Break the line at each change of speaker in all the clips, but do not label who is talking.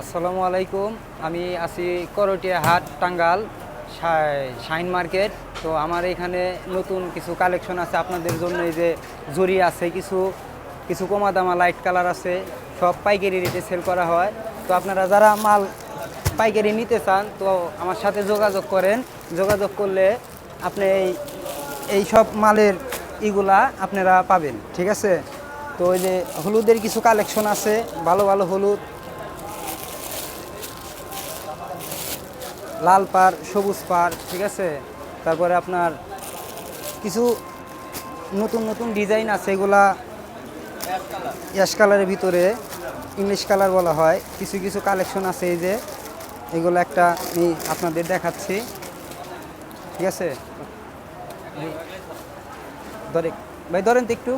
আসসালামু আলাইকুম। আমি আছি করটিয়া হাট টাঙ্গাল শাইন মার্কেট। তো আমার এখানে নতুন কিছু কালেকশন আছে আপনাদের জন্য। এই যে জরি আছে, কিছু কিছু কমা দামা লাইট কালার আছে, সব পাইকারি রেটে সেল করা হয়। তো আপনারা যারা মাল পাইকারি নিতে চান, তো আমার সাথে যোগাযোগ করেন। যোগাযোগ করলে আপনি এই এই সব মালের ইগুলা আপনারা পাবেন, ঠিক আছে? তো ওই যে হলুদের কিছু কালেকশন আছে, ভালো ভালো হলুদ লাল পার সবুজ পার ঠিক আছে? তারপরে আপনার কিছু নতুন নতুন ডিজাইন আছে, এগুলা অ্যাশ কালারের ভিতরে, ইংলিশ কালার বলা হয়। কিছু কিছু কালেকশন আছে এই যে, এগুলো একটা আমি আপনাদের দেখাচ্ছি। ঠিক আছে? ধরে, ভাই ধরেন তো একটু।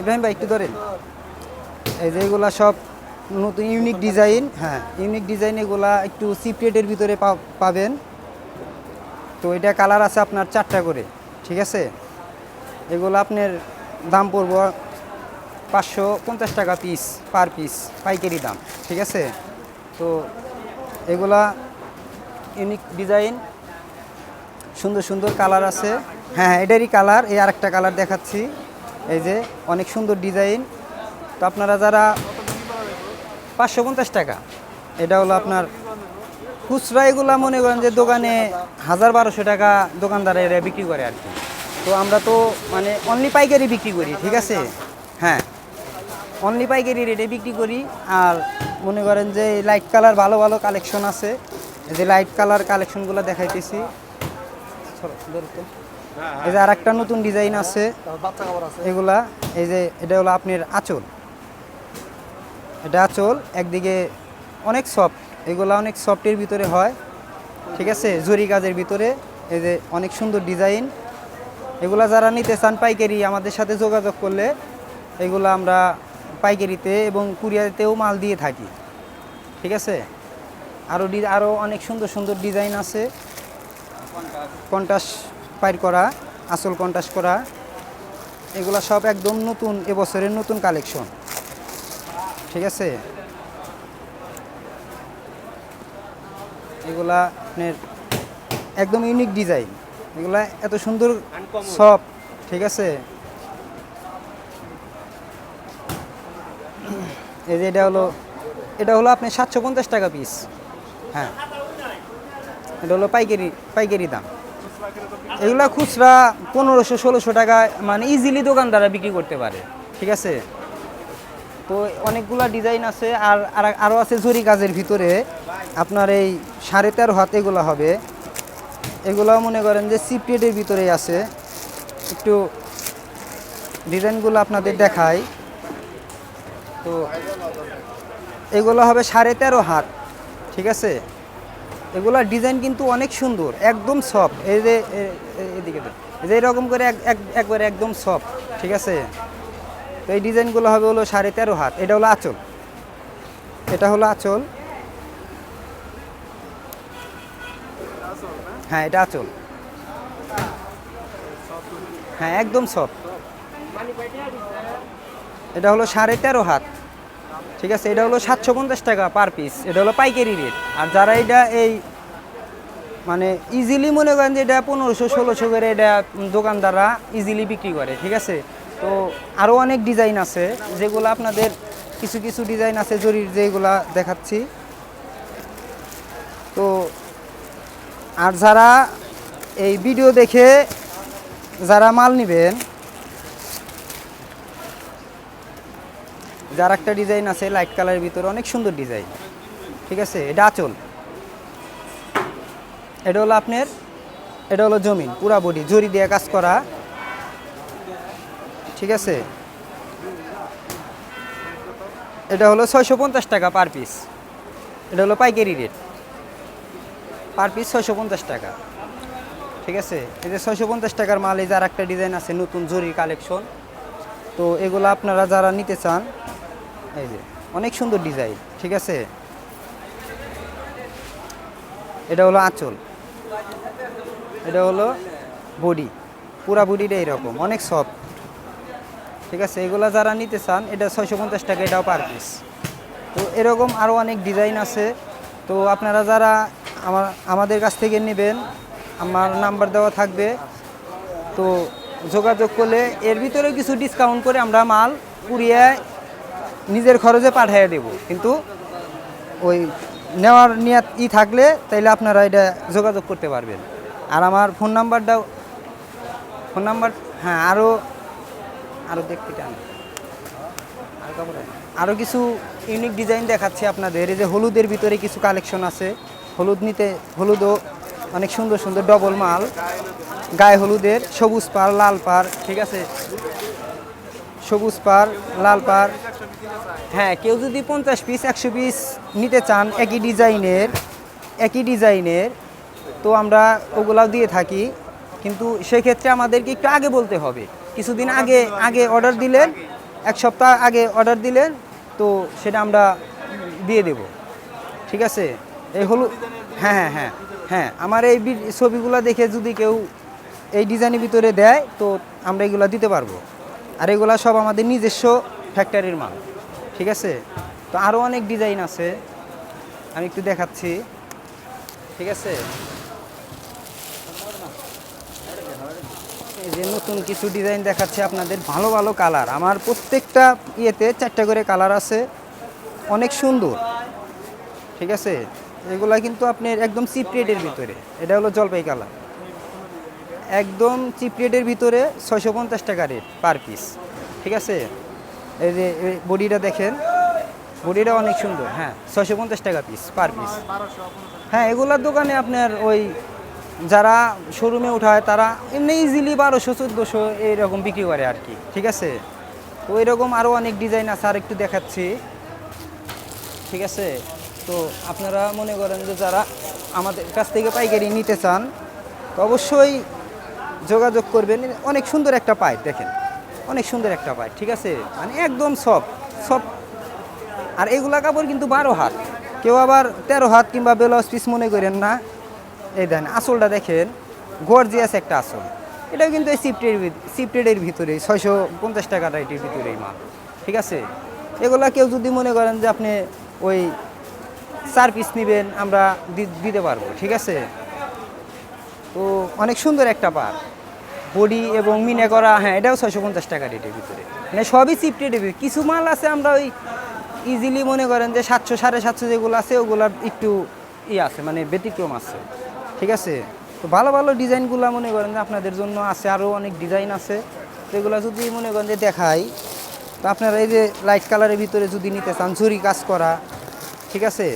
ইব্রাহিম ভাই, একটু ধরেন। এই যে এগুলা সব নতুন ইউনিক ডিজাইন হ্যাঁ ইউনিক ডিজাইন এগুলা একটু সিপ্রেটের ভিতরে পাবেন। তো এটা কালার আছে আপনার চারটা করে, ঠিক আছে? এগুলো আপনার দাম পড়ব পাঁচশো পঞ্চাশ টাকা পিস পার পিস পাইকারি দাম, ঠিক আছে? তো এগুলা ইউনিক ডিজাইন সুন্দর সুন্দর কালার আছে। হ্যাঁ এটারই কালার এই আরেকটা কালার দেখাচ্ছি। এই যে, অনেক সুন্দর ডিজাইন তো আপনারা যারা পাঁচশো পঞ্চাশ টাকা। এটা হলো আপনার খুচরা এগুলা মনে করেন যে দোকানে হাজার বারোশো টাকা দোকানদারেরা বিক্রি করে আর কি। তো আমরা তো মানে অনলি পাইকারি বিক্রি করি, ঠিক আছে? হ্যাঁ। অনলি পাইকারি রেটে বিক্রি করি, আর মনে করেন যে লাইট কালার ভালো ভালো কালেকশন আছে। যে লাইট কালার কালেকশনগুলো দেখাইতেছি। এই যে আর একটা নতুন ডিজাইন আছে। এগুলা, এই যে এটা হলো আপনার আঁচল। এটা আঁচল, একদিকে অনেক সফট এগুলা অনেক সফটের ভিতরে হয়, ঠিক আছে? জরি কাজের ভিতরে, এই যে অনেক সুন্দর ডিজাইন এগুলা যারা নিতে চান পাইকারি, আমাদের সাথে যোগাযোগ করলে এগুলা আমরা পাইকারিতে এবং কুরিয়ারিতেও মাল দিয়ে থাকি, ঠিক আছে? আরও আরও অনেক সুন্দর সুন্দর ডিজাইন আছে। কন্টাস পাইর করা আসল কন্টাস করা, এগুলা সব একদম নতুন, এবছরের নতুন কালেকশন ঠিক আছে? এগুলা আপনার একদম ইউনিক ডিজাইন এগুলা এত সুন্দর সব ঠিক আছে? এই যে এটা হলো এটা হলো আপনার সাতশো পঞ্চাশ টাকা পিস হ্যাঁ। এটা হলো পাইকারি পাইকারি দাম। এগুলা খুচরা পনেরোশো ষোলোশো টাকা মানে ইজিলি দোকানদাররা বিক্রি করতে পারে। ঠিক আছে? তো অনেকগুলা ডিজাইন আছে আর আর- আরও আছে জরি কাজের ভিতরে। আপনার এই সাড়ে তেরো হাত এগুলো হবে। এগুলো মনে করেন যে সিপ্রেটের ভিতরে আছে। একটু ডিজাইনগুলো আপনাদের দেখাই। তো এগুলো হবে সাড়ে তেরো হাত, ঠিক আছে? এগুলার ডিজাইন কিন্তু অনেক সুন্দর, একদম সফট এই যে এদিকে এই যে এরকম করে এক, এক- একবারে একদম সফট ঠিক আছে? তো এই ডিজাইনগুলো হবে হলো সাড়ে তেরো হাত। এটা হলো আঁচল। এটা হলো আঁচল। হ্যাঁ এটা আঁচল। হ্যাঁ একদম সফট। এটা হলো সাড়ে তেরো হাত। ঠিক আছে, এটা হলো সাতশো পঞ্চাশ টাকা পার পিস। এটা হলো পাইকারি রেট। আর যারা এটা এই মানে ইজিলি মনে করেন যে এটা পনেরোশো, ষোলোশো করে এটা দোকানদাররা ইজিলি বিক্রি করে, ঠিক আছে? তো আরও অনেক ডিজাইন আছে, যেগুলো আপনাদের কিছু কিছু ডিজাইন আছে জরির যেগুলা দেখাচ্ছি। তো আর যারা এই ভিডিও দেখে যারা মাল নেবেন, যার একটা ডিজাইন আছে লাইট কালারের ভিতরে, অনেক সুন্দর ডিজাইন ঠিক আছে? এটা আচল। এটা হলো আপনার, এটা হলো জমিন, পুরা বডি জরি দিয়ে কাজ করা। ঠিক আছে? এটা হলো ছয়শো পঞ্চাশ টাকা পার পিস এটা হলো পাইকারি রেট পার পিস ছয়শো পঞ্চাশ টাকা। ঠিক আছে? এই যে ছয়শো পঞ্চাশ টাকার মাল, এই যার একটা ডিজাইন আছে, নতুন জরি কালেকশন তো এগুলো আপনারা যারা নিতে চান, এই যে, অনেক সুন্দর ডিজাইন ঠিক আছে? এটা হলো আঁচল। এটা হলো বডি। পুরা বডিটা এরকম, অনেক সফট ঠিক আছে? এগুলো যারা নিতে চান, এটা ছয়শো পঞ্চাশ টাকা এটাও পার পিস তো এরকম আরও অনেক ডিজাইন আছে। তো আপনারা যারা আমার, আমাদের কাছ থেকে নেবেন, আমার নাম্বার দেওয়া থাকবে। তো যোগাযোগ করলে এর ভিতরে কিছু ডিসকাউন্ট করে আমরা মাল কুড়িয়ে নিজের খরচে পাঠিয়ে দেব। কিন্তু ওই নেওয়ার নিয়াত ই থাকলে তাইলে আপনারা এটা যোগাযোগ করতে পারবেন। আর আমার ফোন নাম্বারটাও ফোন নাম্বার হ্যাঁ আরও আরও দেখতে আছে। আরও কিছু ইউনিক ডিজাইন দেখাচ্ছি আপনাদের। এই যে হলুদের ভিতরে কিছু কালেকশন আছে। হলুদ নিতে, হলুদও অনেক সুন্দর সুন্দর ডবল মাল। গায়ে হলুদের, সবুজ পার লাল পার ঠিক আছে? সবুজ পার লাল পার হ্যাঁ কেউ যদি পঞ্চাশ পিস একশো পিস নিতে চান, একই ডিজাইনের একই ডিজাইনের, তো আমরা ওগুলাও দিয়ে থাকি। কিন্তু সেক্ষেত্রে আমাদেরকে একটু আগে বলতে হবে। কিছুদিন আগে আগে অর্ডার দিলেন, এক সপ্তাহ আগে অর্ডার দিলেন, তো সেটা আমরা দিয়ে দেব। ঠিক আছে? এই হলু হ্যাঁ হ্যাঁ হ্যাঁ হ্যাঁ আমার এই ছবিগুলো দেখে যদি কেউ এই ডিজাইনের ভিতরে দেয়, তো আমরা এগুলো দিতে পারব। আর এগুলা সব আমাদের নিজস্ব ফ্যাক্টরির মাল। ঠিক আছে? তো আরও অনেক ডিজাইন আছে। আমি একটু দেখাচ্ছি। ঠিক আছে? যে নতুন কিছু ডিজাইন দেখাচ্ছে আপনাদের, ভালো ভালো কালার আমার প্রত্যেকটা ইয়েতে চারটা করে কালার আছে। অনেক সুন্দর। ঠিক আছে? এগুলা কিন্তু আপনার একদম চিপ রেটের ভিতরে। এটা হলো জলপাই কালার একদম চিপ রেটের ভিতরে ছয়শো পঞ্চাশ টাকা রেট পার পিস ঠিক আছে? এই যে বডিটা দেখেন। বডিটা অনেক সুন্দর। হ্যাঁ ছয়শো পঞ্চাশ টাকা পিস পার পিস হ্যাঁ এগুলার দোকানে আপনার ওই যারা শোরুমে উঠায়, তারা এমনি ইজিলি বারোশো, চোদ্দোশো এইরকম বিক্রি করে আর কি, ঠিক আছে? তো এরকম আরও অনেক ডিজাইন আছে, আর একটু দেখাচ্ছি। ঠিক আছে? তো আপনারা মনে করেন যে যারা আমাদের কাছ থেকে পাইকারি নিতে চান, তো অবশ্যই যোগাযোগ করবেন। অনেক সুন্দর একটা পাইপ দেখেন, অনেক সুন্দর একটা পাইপ ঠিক আছে? মানে একদম সব সব আর এগুলা কাপড় কিন্তু বারো হাত, কেউ আবার তেরো হাত কিংবা ব্লাউজ পিস মনে করেন না এই দেন আসলটা দেখেন। গর্জিয়াস একটা আসল এটাও কিন্তু এই সিপ্টের সিপ্টেডের ভিতরে ছয়শো পঞ্চাশ টাকা রাইটের ভিতরেই মাল। ঠিক আছে? এগুলা কেউ যদি মনে করেন যে আপনি ওই চার পিস নেবেন, আমরা দিতে পারব, ঠিক আছে? তো অনেক সুন্দর একটা পার বডি এবং মিনে করা হ্যাঁ এটাও ছয়শো পঞ্চাশ টাকা রেটের ভিতরে। মানে সবই চিপ ভিতরে। কিছু মাল আছে আমরা ওই ইজিলি মনে করেন যে সাতশো, সাড়ে সাতশো যেগুলো আছে, ওগুলার একটু ই আছে মানে ব্যতিক্রম আছে। ঠিক আছে? তো ভালো ভালো ডিজাইনগুলো মনে করেন যে আপনাদের জন্য আছে আরও অনেক ডিজাইন আছে। তো এগুলো যদি মনে করেন যে দেখাই, তো আপনারা এই যে লাইট কালারের ভিতরে যদি নিতে চান, ঝুরি কাজ করা, ঠিক আছে?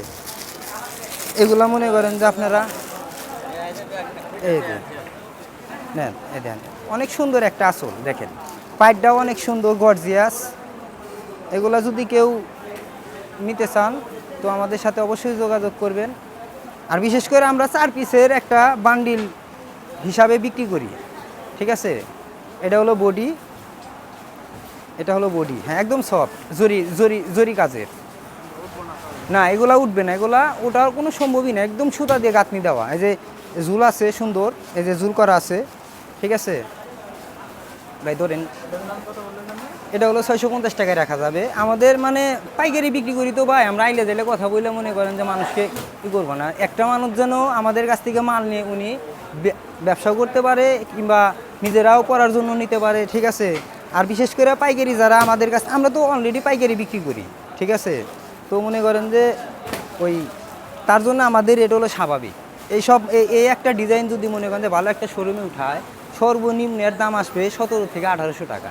এগুলা মনে করেন যে আপনারা এই নেন, এই দেন। অনেক সুন্দর একটা আসল দেখেন। পাইপটাও অনেক সুন্দর গর্জিয়াস এগুলা যদি কেউ নিতে চান, তো আমাদের সাথে অবশ্যই যোগাযোগ করবেন। আর বিশেষ করে আমরা চার পিসের একটা বান্ডিল হিসাবে বিক্রি করি। ঠিক আছে? এটা হলো বডি। এটা হলো বডি। হ্যাঁ একদম সফট জরি জরি জরি কাজের। না, এগুলা উঠবে না। এগুলা ওঠার কোনো সম্ভবই না। একদম সুতা দিয়ে গাঁথনি দেওয়া। এই যে ঝুল আছে, সুন্দর। এই যে ঝুল করা আছে। ঠিক আছে? ভাই, ধরেন এটা হলো ছয়শো পঞ্চাশ টাকায় রাখা যাবে। আমাদের মানে পাইকারি বিক্রি করি তো ভাই, আমরা আইলে দিলে কথা বললে মনে করেন যে মানুষকে ই করব না। একটা মানুষ যেন আমাদের কাছ থেকে মাল নিয়ে উনি বে- ব্যবসাও করতে পারে কিংবা নিজেরাও করার জন্য নিতে পারে, ঠিক আছে? আর বিশেষ করে পাইকারি যারা আমাদের কাছে, আমরা তো অলরেডি পাইকারি বিক্রি করি, ঠিক আছে? তো মনে করেন যে ওই তার জন্য আমাদের এটা হলো স্বাভাবিক। এইসব এই এই একটা ডিজাইন যদি মনে করেন যে ভালো একটা শোরুমে উঠায় সর্বনিম্নের দাম আসবে সতেরো থেকে আঠারোশো টাকা।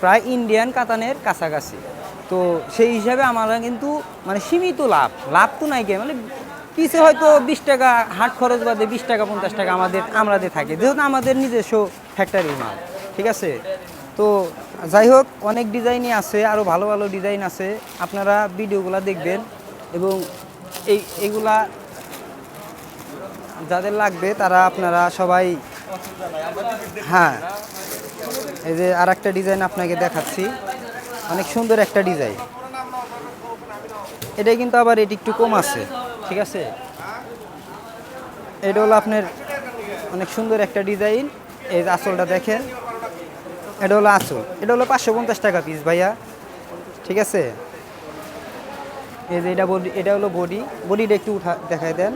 প্রায় ইন্ডিয়ান কাতানের কাছাকাছি। তো সেই হিসাবে আমরা কিন্তু মানে সীমিত লাভ। লাভ তো নাই মানে পিছে হয়তো বিশ টাকা, হাট খরচ বাদে বিশ টাকা, পঞ্চাশ টাকা আমাদের, আমরাতে থাকে। যেহেতু আমাদের নিজস্ব ফ্যাক্টরি মাল, ঠিক আছে? তো যাই হোক, অনেক ডিজাইনই আছে আরও ভালো ভালো ডিজাইন আছে। আপনারা ভিডিওগুলো দেখবেন এবং এই, এগুলা যাদের লাগবে তারা আপনারা সবাই হ্যাঁ এই যে আর একটা ডিজাইন আপনাকে দেখাচ্ছি। অনেক সুন্দর একটা ডিজাইন এটা কিন্তু আবার এটি একটু কম আছে, ঠিক আছে? এটা হলো আপনার অনেক সুন্দর একটা ডিজাইন এই যে আসলটা দেখেন, এটা হলো আসল এটা হলো পাঁচশো পঞ্চাশ টাকা পিস ভাইয়া, ঠিক আছে? এই যে এটা বডি এটা হলো বডি বডিটা একটু উঠা দেখাই দেন।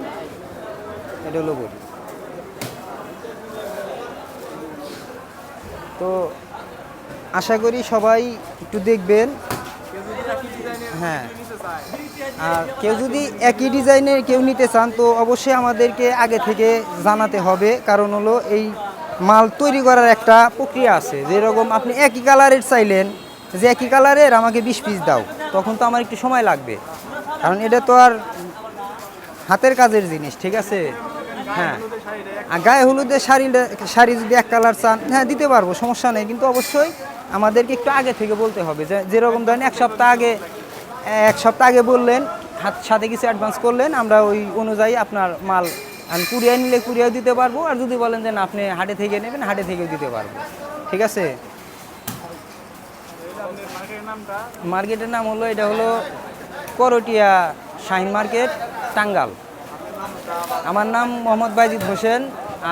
এটা হলো বডি তো আশা করি সবাই একটু দেখবেন। হ্যাঁ। আর কেউ যদি একই ডিজাইনের কেউ নিতে চান, তো অবশ্যই আমাদেরকে আগে থেকে জানাতে হবে। কারণ হলো এই মাল তৈরি করার একটা প্রক্রিয়া আছে। যেরকম আপনি একই কালারের চাইলেন, যে একই কালারের আমাকে বিশ পিস দাও, তখন তো আমার একটু সময় লাগবে। কারণ এটা তো আর হাতের কাজের জিনিস, ঠিক আছে? হ্যাঁ। আর গায়ে হলুদের শাড়ি শাড়ি যদি এক কালার চান হ্যাঁ দিতে পারব সমস্যা নেই কিন্তু অবশ্যই আমাদেরকে একটু আগে থেকে বলতে হবে যে যেরকম ধরেন এক সপ্তাহ আগে এক সপ্তাহ আগে বললেন হাত সাথে কিছু অ্যাডভান্স করলেন আমরা ওই অনুযায়ী আপনার মাল আমি কুরিয়ার নিলে কুরিয়ার দিতে পারব আর যদি বলেন যে না আপনি হাটে থেকে নেবেন হাটে থেকেও দিতে পারব। ঠিক আছে? মার্কেটের নাম হলো এটা হলো করটিয়া শাহিন মার্কেট টাঙ্গাল। আমার নাম মোহাম্মদ বাইজিদ হোসেন,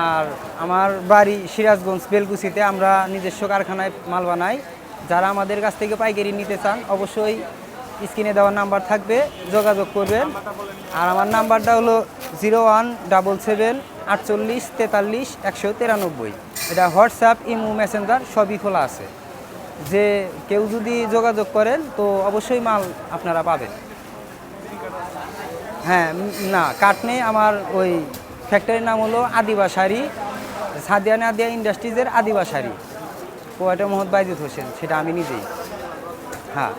আর আমার বাড়ি সিরাজগঞ্জ বেলকুচিতে আমরা নিজস্ব কারখানায় মাল বানাই। যারা আমাদের কাছ থেকে পাইকারি নিতে চান, অবশ্যই স্ক্রিনে দেওয়ার নাম্বার থাকবে, যোগাযোগ করবেন। আর আমার নাম্বারটা হলো জিরো ওয়ান ডাবল সেভেন আটচল্লিশ তেতাল্লিশ একশো তিরানব্বই। এটা হোয়াটসঅ্যাপ, ইমো, মেসেঞ্জার সবই খোলা আছে। যে কেউ যদি যোগাযোগ করেন, তো অবশ্যই মাল আপনারা পাবেন। হ্যাঁ না কাঠ কাটনে আমার ওই ফ্যাক্টরির নাম হলো আদিবা শাড়ি সাদিয়া নাদিয়া ইন্ডাস্ট্রিজের আদিবা শাড়ি ওটা মোহাম্মদ বাইজুদ হোসেন, সেটা আমি নিজেই। হ্যাঁ।